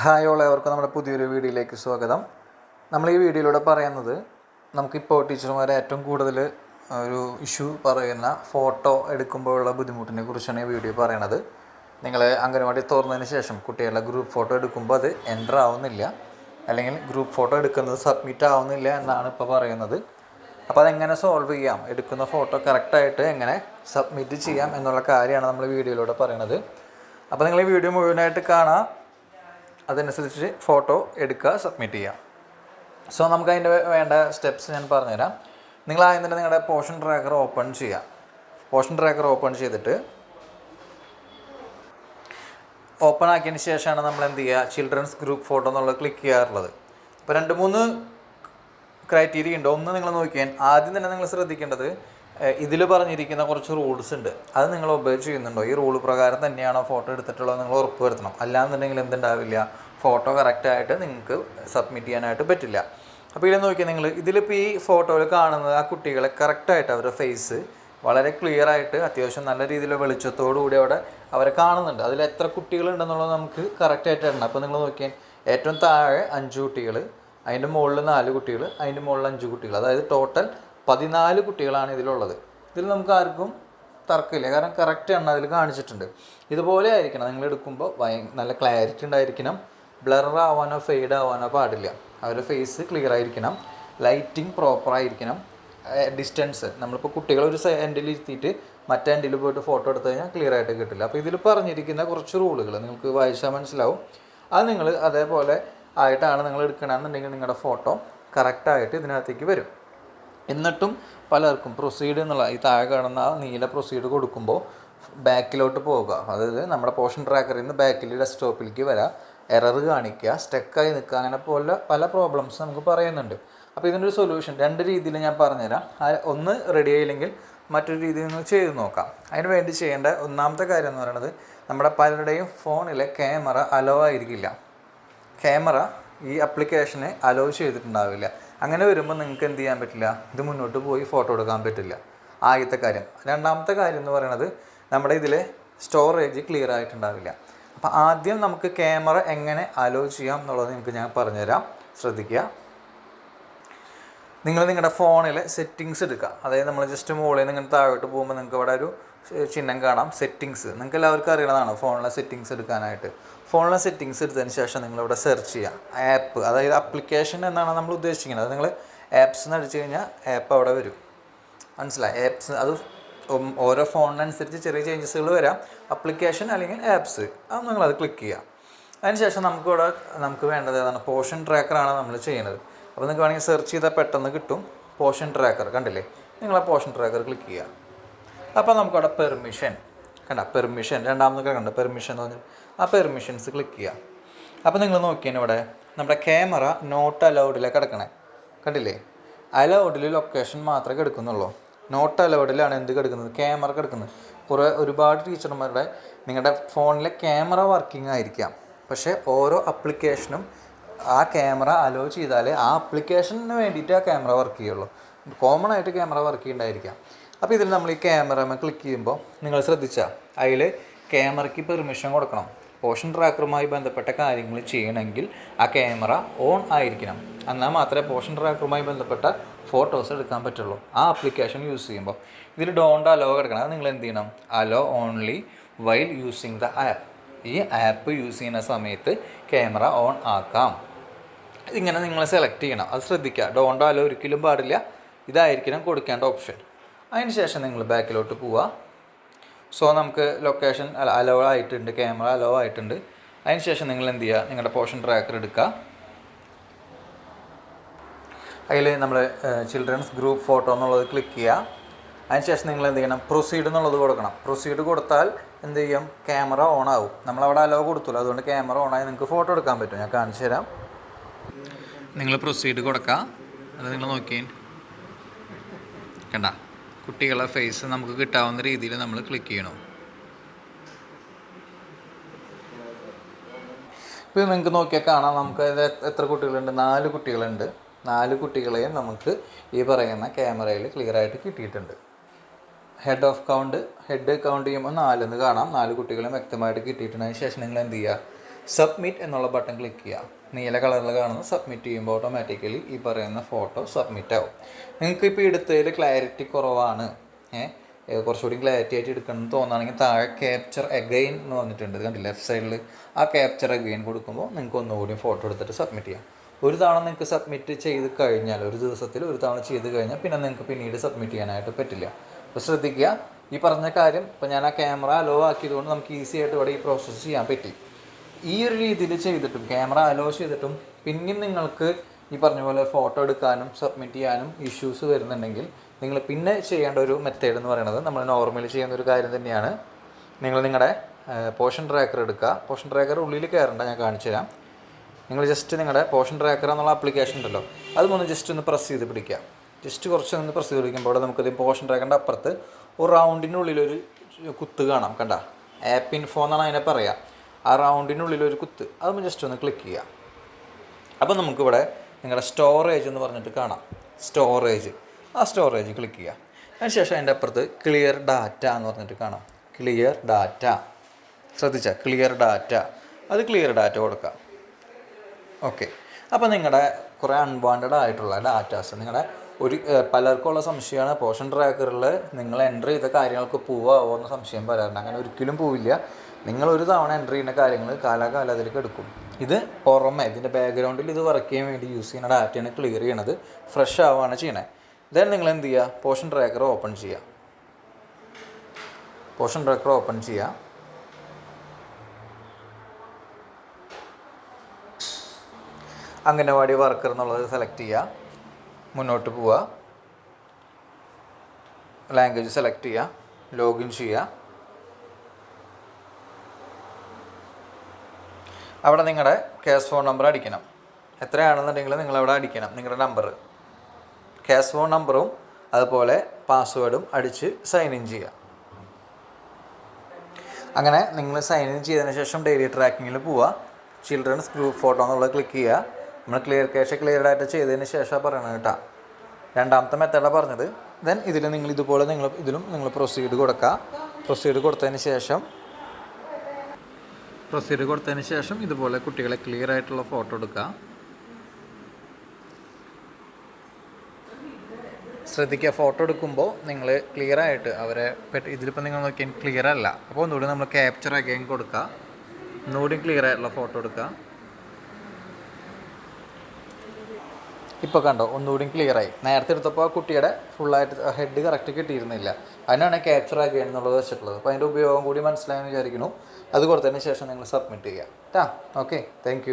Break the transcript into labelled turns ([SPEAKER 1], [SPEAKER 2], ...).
[SPEAKER 1] Hi all ഏവർക്കും നമ്മുടെ പുതിയൊരു വീഡിയോയിലേക്ക് സ്വാഗതം. നമ്മൾ ഈ വീഡിയോയിലൂടെ പറയുന്നത് നമുക്കിപ്പോൾ ടീച്ചർമാരെ ഏറ്റവും കൂടുതൽ ഒരു ഇഷ്യൂ പറയുന്ന ഫോട്ടോ എടുക്കുമ്പോഴുള്ള ബുദ്ധിമുട്ടിനെ കുറിച്ചാണ് ഈ വീഡിയോ പറയണത്. നിങ്ങൾ അംഗനവാടി തുറന്നതിന് ശേഷം കുട്ടികളുടെ ഗ്രൂപ്പ് ഫോട്ടോ എടുക്കുമ്പോൾ അത് എന്റർ ആവുന്നില്ല. അല്ലെങ്കിൽ ഗ്രൂപ്പ് ഫോട്ടോ എടുക്കുന്നത് സബ്മിറ്റ് ആവുന്നില്ല എന്നാണ് ഇപ്പോൾ പറയുന്നത്. അപ്പോൾ അതെങ്ങനെ സോൾവ് ചെയ്യാം? എടുക്കുന്ന ഫോട്ടോ കറക്റ്റായിട്ട് എങ്ങനെ സബ്മിറ്റ് ചെയ്യാം എന്നുള്ള കാര്യമാണ് നമ്മൾ വീഡിയോയിലൂടെ പറയണത്. അപ്പോൾ നിങ്ങൾ ഈ വീഡിയോ മുഴുവനായിട്ട് കാണാം. അതനുസരിച്ച് ഫോട്ടോ എടുക്കുക സബ്മിറ്റ് ചെയ്യുക. സോ നമുക്ക് അതിന്റെ വേണ്ട സ്റ്റെപ്സ് ഞാൻ പറഞ്ഞുതരാം. നിങ്ങൾ ആദ്യം തന്നെ നിങ്ങളുടെ പോഷൻ ട്രാക്കർ ഓപ്പൺ ചെയ്യുക. പോഷൻ ട്രാക്കർ ഓപ്പൺ ചെയ്തിട്ട് ഓപ്പൺ ആക്കിയതിന് ശേഷമാണ് നമ്മൾ എന്ത് ചെയ്യുക? ചിൽഡ്രൻസ് ഗ്രൂപ്പ് ഫോട്ടോ എന്നുള്ളത് ക്ലിക്ക് ചെയ്യാറുള്ളത്. അപ്പോൾ രണ്ട് മൂന്ന് ക്രൈറ്റീരിയ ഉണ്ട്. ഒന്ന് നിങ്ങൾ നോക്കിയാൽ ആദ്യം തന്നെ നിങ്ങൾ ശ്രദ്ധിക്കേണ്ടത് ഇതിൽ പറഞ്ഞിരിക്കുന്ന കുറച്ച് റൂൾസ് ഉണ്ട്. അത് നിങ്ങൾ ഒബേ ചെയ്യുന്നുണ്ടോ? ഈ റൂൾ പ്രകാരം തന്നെയാണോ ഫോട്ടോ എടുത്തിട്ടുള്ളത് നിങ്ങൾ ഉറപ്പ് വരുത്തണം അല്ലാന്നുണ്ടെങ്കിൽ എന്തുണ്ടാവില്ല? ഫോട്ടോ കറക്റ്റായിട്ട് നിങ്ങൾക്ക് സബ്മിറ്റ് ചെയ്യാനായിട്ട് പറ്റില്ല. അപ്പോൾ ഇതിൽ നോക്കിയാൽ നിങ്ങൾ ഇതിലിപ്പോൾ ഈ ഫോട്ടോയിൽ കാണുന്നത് ആ കുട്ടികളെ കറക്റ്റായിട്ട് അവരുടെ ഫേസ് വളരെ ക്ലിയർ ആയിട്ട് അത്യാവശ്യം നല്ല രീതിയിൽ വെളിച്ചത്തോടു കൂടി അവിടെ അവരെ കാണുന്നുണ്ട്. അതിൽ എത്ര കുട്ടികളുണ്ടെന്നുള്ളത് നമുക്ക് കറക്റ്റായിട്ട് ഇടണം അപ്പോൾ നിങ്ങൾ നോക്കിയാൽ ഏറ്റവും താഴെ അഞ്ച് കുട്ടികൾ അതിന്റെ മുകളിൽ നാല് കുട്ടികൾ അതിന്റെ മുകളിൽ അഞ്ച് കുട്ടികൾ അതായത് ടോട്ടൽ പതിനാല് കുട്ടികളാണ് ഇതിലുള്ളത്. ഇതിൽ നമുക്ക് ആർക്കും തർക്കമില്ല. കാരണം കറക്റ്റ് എണ്ണം അതിൽ കാണിച്ചിട്ടുണ്ട്. ഇതുപോലെ ആയിരിക്കണം. നിങ്ങൾ എടുക്കുമ്പോൾ ഭയ നല്ല ക്ലാരിറ്റി ഉണ്ടായിരിക്കണം. ബ്ലർ ആവാനോ ഫെയ്ഡ് ആവാനോ പാടില്ല. അവരുടെ ഫേസ് ക്ലിയർ ആയിരിക്കണം. ലൈറ്റിംഗ് പ്രോപ്പർ ആയിരിക്കണം. ഡിസ്റ്റൻസ് നമ്മളിപ്പോൾ കുട്ടികൾ ഒരു എൻഡിൽ ഇരുത്തിയിട്ട് മറ്റേ എൻഡിൽ പോയിട്ട് ഫോട്ടോ എടുത്തു കഴിഞ്ഞാൽ ക്ലിയർ ആയിട്ട് കിട്ടില്ല. അപ്പോൾ ഇതിൽ പറഞ്ഞിരിക്കുന്ന കുറച്ച് റൂളുകൾ നിങ്ങൾക്ക് വായിച്ചാൽ മനസ്സിലാവും. അത് നിങ്ങൾ അതേപോലെ ആയിട്ടാണ് നിങ്ങൾ എടുക്കണമെന്നുണ്ടെങ്കിൽ നിങ്ങളുടെ ഫോട്ടോ കറക്റ്റായിട്ട് ഇതിനകത്തേക്ക് വരും. എന്നിട്ടും പലർക്കും പ്രൊസീഡ് എന്നുള്ള ഈ താഴെ കാണുന്ന ആ നീല പ്രൊസീഡ് കൊടുക്കുമ്പോൾ ബാക്കിലോട്ട് പോവുക. അതായത് നമ്മുടെ പോഷൻ ട്രാക്കറിൽ നിന്ന് ബാക്കിൽ ഡെസ്ക്ടോപ്പിലേക്ക് വരാം എറർ കാണിക്കുക സ്റ്റക്കായി നിൽക്കുക അങ്ങനെ പോലെ പല പ്രോബ്ലംസ് നമുക്ക് പറയുന്നുണ്ട്. അപ്പോൾ ഇതിന്റെ ഒരു സൊല്യൂഷൻ രണ്ട് രീതിയിൽ ഞാൻ പറഞ്ഞുതരാം. ഒന്ന് റെഡി ആയില്ലെങ്കിൽ മറ്റൊരു രീതിയിൽ നിന്ന് ചെയ്ത് നോക്കാം. അതിന് വേണ്ടി ചെയ്യേണ്ട ഒന്നാമത്തെ കാര്യം എന്ന് പറയുന്നത് നമ്മുടെ പലരുടെയും ഫോണിലെ ക്യാമറ അലോ ആയിരിക്കില്ല. ക്യാമറ ഈ അപ്ലിക്കേഷനെ അലോ ചെയ്തിട്ടുണ്ടാവില്ല. അങ്ങനെ വരുമ്പോൾ നിങ്ങൾക്ക് എന്ത് ചെയ്യാൻ പറ്റില്ല? ഇത് മുന്നോട്ട് പോയി ഫോട്ടോ എടുക്കാൻ പറ്റില്ല. ആദ്യത്തെ കാര്യം. രണ്ടാമത്തെ കാര്യം എന്ന് പറയുന്നത് നമ്മുടെ ഇതിലെ സ്റ്റോറേജ് ക്ലിയർ ആയിട്ടുണ്ടാവില്ല. അപ്പോൾ ആദ്യം നമുക്ക് ക്യാമറ എങ്ങനെ അലോ ചെയ്യാം എന്നുള്ളത് നിങ്ങൾക്ക് ഞാൻ പറഞ്ഞുതരാം. ശ്രദ്ധിക്കുക. നിങ്ങൾ നിങ്ങളുടെ ഫോണിലെ സെറ്റിങ്സ് എടുക്കുക. അതായത് നമ്മൾ ജസ്റ്റ് മുകളിൽ നിന്ന് ഇങ്ങനെ താഴോട്ട് പോകുമ്പോൾ നിങ്ങൾക്ക് ഇവിടെ ഒരു ചിഹ്നം കാണാം. സെറ്റിങ്സ് നിങ്ങൾക്ക് എല്ലാവർക്കും അറിയണതാണ് ഫോണിലെ സെറ്റിങ്സ് എടുക്കാനായിട്ട്? ഫോണിലെ സെറ്റിങ്സ് എടുത്തതിന് ശേഷം നിങ്ങളിവിടെ സെർച്ച് ചെയ്യുക ആപ്പ് അതായത് അപ്ലിക്കേഷൻ എന്നാണ് നമ്മൾ ഉദ്ദേശിക്കുന്നത്. അത് നിങ്ങൾ ആപ്സ് എന്ന് അടിച്ചു കഴിഞ്ഞാൽ ആപ്പ് അവിടെ വരും. മനസ്സിലായി? ആപ്സ് അത് ഓരോ ഫോണിനനുസരിച്ച് ചെറിയ ചേഞ്ചസുകൾ വരാം. അപ്ലിക്കേഷൻ അല്ലെങ്കിൽ ആപ്സ് അത് നിങ്ങളത് ക്ലിക്ക് ചെയ്യുക അതിനുശേഷം നമുക്കിവിടെ നമുക്ക് വേണ്ടത് ഏതാണ്? പോർഷൻ ട്രാക്കറാണ് നമ്മൾ ചെയ്യുന്നത്. അപ്പോൾ നിങ്ങൾക്ക് വേണമെങ്കിൽ സെർച്ച് ചെയ്താൽ പെട്ടെന്ന് കിട്ടും. പോഷൻ ട്രാക്കർ കണ്ടില്ലേ? നിങ്ങൾ ആ പോർഷൻ ട്രാക്കർ ക്ലിക്ക് ചെയ്യുക അപ്പോൾ നമുക്കവിടെ പെർമിഷൻ കണ്ട? പെർമിഷൻ രണ്ടാമതൊക്കെ കണ്ട? പെർമിഷൻ എന്ന് പറഞ്ഞാൽ ആ പെർമിഷൻസ് ക്ലിക്ക് ചെയ്യുക. അപ്പോൾ നിങ്ങൾ നോക്കിയാൽ ഇവിടെ നമ്മുടെ ക്യാമറ നോട്ട് അലൗഡിലേക്ക് കിടക്കണേ. കണ്ടില്ലേ? അലൗഡിൽ ലൊക്കേഷൻ മാത്രമേ കിടക്കുന്നുള്ളൂ. നോട്ട് അലൗഡിലാണ് എന്ത് കിടക്കുന്നത്? ക്യാമറ കിടക്കുന്നത്. കുറേ ഒരുപാട് ടീച്ചർമാരുടെ നിങ്ങളുടെ ഫോണിലെ ക്യാമറ വർക്കിംഗ് ആയിരിക്കാം. പക്ഷേ ഓരോ അപ്ലിക്കേഷനും ആ ക്യാമറ അലോ ചെയ്താലേ ആ അപ്ലിക്കേഷന് വേണ്ടിയിട്ട് ആ ക്യാമറ വർക്ക് ചെയ്യുള്ളൂ. കോമൺ ആയിട്ട് ക്യാമറ വർക്ക് ചെയ്യുന്നുണ്ടായിരിക്കാം അപ്പോൾ ഇതിൽ നമ്മൾ ഈ ക്യാമറ ക്ലിക്ക് ചെയ്യുമ്പോൾ നിങ്ങൾ ശ്രദ്ധിച്ചാൽ അതിൽ ക്യാമറയ്ക്ക് പെർമിഷൻ കൊടുക്കണം. പോർഷൻ ട്രാക്കറുമായി ബന്ധപ്പെട്ട കാര്യങ്ങൾ ചെയ്യണമെങ്കിൽ ആ ക്യാമറ ഓൺ ആയിരിക്കണം. എന്നാൽ മാത്രമേ പോഷൻ ട്രാക്കറുമായി ബന്ധപ്പെട്ട ഫോട്ടോസ് എടുക്കാൻ പറ്റുള്ളൂ. ആ ആപ്ലിക്കേഷൻ യൂസ് ചെയ്യുമ്പോൾ ഇതിൽ ഡോണ്ട് അലോ കിടക്കണം. അത് നിങ്ങൾ എന്ത് ചെയ്യണം? Allow only while using the app ഈ ആപ്പ് യൂസ് ചെയ്യുന്ന സമയത്ത് ക്യാമറ ഓൺ ആക്കാം. ഇങ്ങനെ നിങ്ങൾ സെലക്ട് ചെയ്യണം. അത് ശ്രദ്ധിക്കുക. ഡോണ്ട് അലോ ഒരിക്കലും പാടില്ല. ഇതായിരിക്കണം കൊടുക്കേണ്ട ഓപ്ഷൻ അതിന് ശേഷം നിങ്ങൾ ബാക്കിലോട്ട് പോവുക. സോ നമുക്ക് ലൊക്കേഷൻ അലോ ആയിട്ടുണ്ട് ക്യാമറ അലോ ആയിട്ടുണ്ട്. അതിന് ശേഷം നിങ്ങൾ എന്ത് ചെയ്യുക? നിങ്ങളുടെ പോർഷൻ ട്രാക്കർ എടുക്കുക. അതിൽ നമ്മൾ ചിൽഡ്രൻസ് ഗ്രൂപ്പ് ഫോട്ടോ എന്നുള്ളത് ക്ലിക്ക് ചെയ്യുക. അതിനുശേഷം നിങ്ങൾ എന്ത് ചെയ്യണം? പ്രൊസീഡ് എന്നുള്ളത് കൊടുക്കണം. പ്രൊസീഡ് കൊടുത്താൽ എന്ത് ചെയ്യും? ക്യാമറ ഓൺ ആവും. നമ്മളവിടെ അലോ കൊടുത്തില്ല. അതുകൊണ്ട് ക്യാമറ ഓൺ ആയി നിങ്ങൾക്ക് ഫോട്ടോ എടുക്കാൻ പറ്റും. ഞാൻ കാണിച്ചു തരാം. നിങ്ങൾ പ്രൊസീഡ് കൊടുക്കുക. അത് നിങ്ങൾ നോക്കിയേ. കണ്ട? കുട്ടികളുടെ ഫേസ് നമുക്ക് കിട്ടാവുന്ന രീതിയിൽ നമ്മൾ ക്ലിക്ക് ചെയ്യണം. ഇപ്പോൾ നിങ്ങൾക്ക് നോക്കിയാൽ കാണാം. നമുക്ക് എത്ര കുട്ടികളുണ്ട്? നാല് കുട്ടികളുണ്ട്. നാല് കുട്ടികളെയും നമുക്ക് ഈ പറയുന്ന ക്യാമറയിൽ ക്ലിയർ ആയിട്ട് കിട്ടിയിട്ടുണ്ട്. Head of count head count ചെയ്യുമ്പോൾ നാലെന്ന് കാണാം. നാല് കുട്ടികളെയും വ്യക്തമായിട്ട് കിട്ടിയിട്ടുണ്ട്. അതിന് ശേഷം നിങ്ങൾ എന്ത് ചെയ്യുക? സബ്മിറ്റ് എന്നുള്ള ബട്ടൺ ക്ലിക്ക് ചെയ്യുക. നീല കളറിൽ കാണുന്ന സബ്മിറ്റ് ചെയ്യുമ്പോൾ ഓട്ടോമാറ്റിക്കലി ഈ പറയുന്ന ഫോട്ടോ സബ്മിറ്റ് ആവും. നിങ്ങൾക്ക് ഇപ്പോൾ എടുത്തതിൽ ക്ലാരിറ്റി കുറവാണ്. ഏഹ് കുറച്ചുകൂടി ക്ലാരിറ്റി ആയിട്ട് എടുക്കണം എന്ന് തോന്നുകയാണെങ്കിൽ താഴെ ക്യാപ്ചർ അഗൈൻ എന്ന് പറഞ്ഞിട്ടുണ്ട്. കണ്ടില്ല ലെഫ്റ്റ് സൈഡിൽ ആ ക്യാപ്ചർ അഗൈൻ കൊടുക്കുമ്പോൾ നിങ്ങൾക്ക് ഒന്നുകൂടി ഫോട്ടോ എടുത്തിട്ട് സബ്മിറ്റ് ചെയ്യാം. ഒരു തവണ നിങ്ങൾക്ക് സബ്മിറ്റ് ചെയ്ത് കഴിഞ്ഞാൽ ഒരു ദിവസത്തിൽ ഒരു തവണ ചെയ്ത് കഴിഞ്ഞാൽ പിന്നെ നിങ്ങൾക്ക് പിന്നീട് സബ്മിറ്റ് ചെയ്യാനായിട്ട് പറ്റില്ല. അപ്പോൾ ശ്രദ്ധിക്കുക ഈ പറഞ്ഞ കാര്യം ഇപ്പോൾ ഞാൻ ആ ക്യാമറ ലോ ആക്കിയതുകൊണ്ട് നമുക്ക് ഈസി ആയിട്ട് ഇവിടെ ഈ പ്രോസസ്സ് ചെയ്യാൻ പറ്റി. ഈ ഒരു രീതിയിൽ ചെയ്തിട്ടും ക്യാമറ അലോ ചെയ്തിട്ടും പിന്നെയും നിങ്ങൾക്ക് ഈ പറഞ്ഞ പോലെ ഫോട്ടോ എടുക്കാനും സബ്മിറ്റ് ചെയ്യാനും ഇഷ്യൂസ് വരുന്നുണ്ടെങ്കിൽ നിങ്ങൾ പിന്നെ ചെയ്യേണ്ട ഒരു മെത്തേഡ് എന്ന് പറയുന്നത് നമ്മൾ നോർമലി ചെയ്യുന്ന ഒരു കാര്യം തന്നെയാണ്. നിങ്ങൾ നിങ്ങളുടെ പോഷൻ ട്രാക്കർ എടുക്കുക. പോഷൻ ട്രാക്കർ ഉള്ളിൽ കയറണ്ട ഞാൻ കാണിച്ചു തരാം. നിങ്ങൾ ജസ്റ്റ് നിങ്ങളുടെ പോഷൻ ട്രാക്കർ എന്നുള്ള ആപ്ലിക്കേഷൻ ഉണ്ടല്ലോ അത് ഒന്ന് ജസ്റ്റ് ഒന്ന് പ്രസ് ചെയ്ത് പിടിക്കുക. ജസ്റ്റ് കുറച്ച് ഒന്ന് പ്രസ് ചെയ്ത് പിടിക്കുമ്പോൾ അവിടെ നമുക്കത് പോഷൻ ട്രാക്കറിന്റെ അപ്പുറത്ത് ഒരു റൗണ്ടിന്റെ ഉള്ളിലൊരു കുത്ത് കാണാം കണ്ട? ആപ്പ് ഇൻഫോ എന്നാണ് അതിനെ പറയുക ആ റൗണ്ടിനുള്ളിൽ ഒരു കുത്ത്. അത് ജസ്റ്റ് ഒന്ന് ക്ലിക്ക് ചെയ്യാം അപ്പോൾ നമുക്കിവിടെ നിങ്ങളുടെ സ്റ്റോറേജ് എന്ന് പറഞ്ഞിട്ട് കാണാം. സ്റ്റോറേജ് ആ സ്റ്റോറേജ് ക്ലിക്ക് ചെയ്യുക. അതിനുശേഷം അതിന്റെ അപ്പുറത്ത് ക്ലിയർ ഡാറ്റ എന്ന് പറഞ്ഞിട്ട് കാണാം. ക്ലിയർ ഡാറ്റ ശ്രദ്ധിച്ച? ക്ലിയർ ഡാറ്റ അത് ക്ലിയർ ഡാറ്റ കൊടുക്കാം. ഓക്കെ അപ്പോൾ നിങ്ങളുടെ കുറേ അൺവാണ്ടഡ് ആയിട്ടുള്ള ഡാറ്റാസ് നിങ്ങളുടെ ഒരു പലർക്കുള്ള സംശയമാണ്. പോഷൻ ട്രാക്കറിൽ നിങ്ങൾ എന്റർ ചെയ്ത കാര്യങ്ങൾക്ക് പോവാമോ എന്ന സംശയം വരാറുണ്ട് അങ്ങനെ ഒരിക്കലും പോവില്ല. നിങ്ങൾ ഒരു തവണ എന്റർ ചെയ്യുന്ന കാര്യങ്ങൾ കാലാകാലം അതിലേക്ക് എടുക്കും. ഇത് പുറമെ ഇതിന്റെ ബാക്ക്ഗ്രൗണ്ടിൽ ഇത് വർക്ക് ചെയ്യാൻ വേണ്ടി യൂസ് ചെയ്യുന്ന ഡാറ്റയാണ് ക്ലിയർ ചെയ്യണത്. ഫ്രഷ് ആവുകയാണ് ചെയ്യണത് ദെൻ നിങ്ങൾ എന്ത് ചെയ്യുക? പോഷൻ ട്രാക്കർ ഓപ്പൺ ചെയ്യുക. പോഷൻ ട്രാക്കർ ഓപ്പൺ ചെയ്യുക. അംഗനവാടി വർക്കർ എന്നുള്ളത് സെലക്ട് ചെയ്യുക. മുന്നോട്ട് പോവുക. ലാംഗ്വേജ് സെലക്ട് ചെയ്യുക. ലോഗിൻ ചെയ്യുക. അവിടെ നിങ്ങളുടെ കേസ് ഫോൺ നമ്പർ അടിക്കണം. എത്രയാണെന്നുണ്ടെങ്കിൽ നിങ്ങളവിടെ അടിക്കണം നിങ്ങളുടെ നമ്പർ കേസ് ഫോൺ നമ്പറും അതുപോലെ പാസ്വേഡും അടിച്ച് സൈൻ ഇൻ ചെയ്യുക അങ്ങനെ നിങ്ങൾ സൈൻ ഇൻ ചെയ്തതിന് ശേഷം ഡെയിലി ട്രാക്കിങ്ങിൽ പോവുക ചിൽഡ്രൻസ് ഗ്രൂപ്പ് ഫോട്ടോ എന്നുള്ളത് ക്ലിക്ക് ചെയ്യുക നമ്മൾ ക്ലിയർ ക്യാഷ് ക്ലിയർ ആയിട്ട് ചെയ്തതിന് ശേഷം പറയണം കേട്ടോ. രണ്ടാമത്തെ മെത്തേഡാണ് പറഞ്ഞത്. ദെൻ ഇതിൽ നിങ്ങൾ ഇതുപോലെ നിങ്ങൾ ഇതിലും നിങ്ങൾ പ്രൊസീഡ് കൊടുക്കുക പ്രൊസീഡ് കൊടുത്തതിന് ശേഷം പ്രൊസീഡ് കൊടുത്തതിന് ശേഷം ഇതുപോലെ കുട്ടികളെ ക്ലിയർ ആയിട്ടുള്ള ഫോട്ടോ എടുക്കുക. ശ്രദ്ധിക്കുക ഫോട്ടോ എടുക്കുമ്പോൾ നിങ്ങൾ ക്ലിയർ ആയിട്ട് അവരെ പെട്ട് ഇതിലിപ്പോൾ നിങ്ങൾ നോക്കിയാൽ ക്ലിയർ അല്ല. അപ്പോൾ ഒന്നുകൂടി നമ്മൾ ക്യാപ്ചർ അഗൈൻ കൊടുക്കുക. ഒന്നുകൂടി ക്ലിയർ ആയിട്ടുള്ള ഫോട്ടോ എടുക്കുക. ഇപ്പോൾ കണ്ടോ ഒന്നുകൂടി ക്ലിയറായി നേരത്തെ എടുത്തപ്പോൾ ആ കുട്ടിയുടെ ഫുള്ളായിട്ട് ഹെഡ് കറക്റ്റ് കിട്ടിയിരുന്നില്ല. അതിനാണ് ക്യാപ്ചർ ആക്കുക എന്നുള്ളത് വെച്ചിട്ടുള്ളത്. അപ്പോൾ അതിന്റെ ഉപയോഗം കൂടി മനസ്സിലായെന്ന് വിചാരിക്കുന്നു. അത് കൊടുത്തതിന് ശേഷം നിങ്ങൾ സബ്മിറ്റ് ചെയ്യുക കേട്ടാ ഓക്കെ താങ്ക്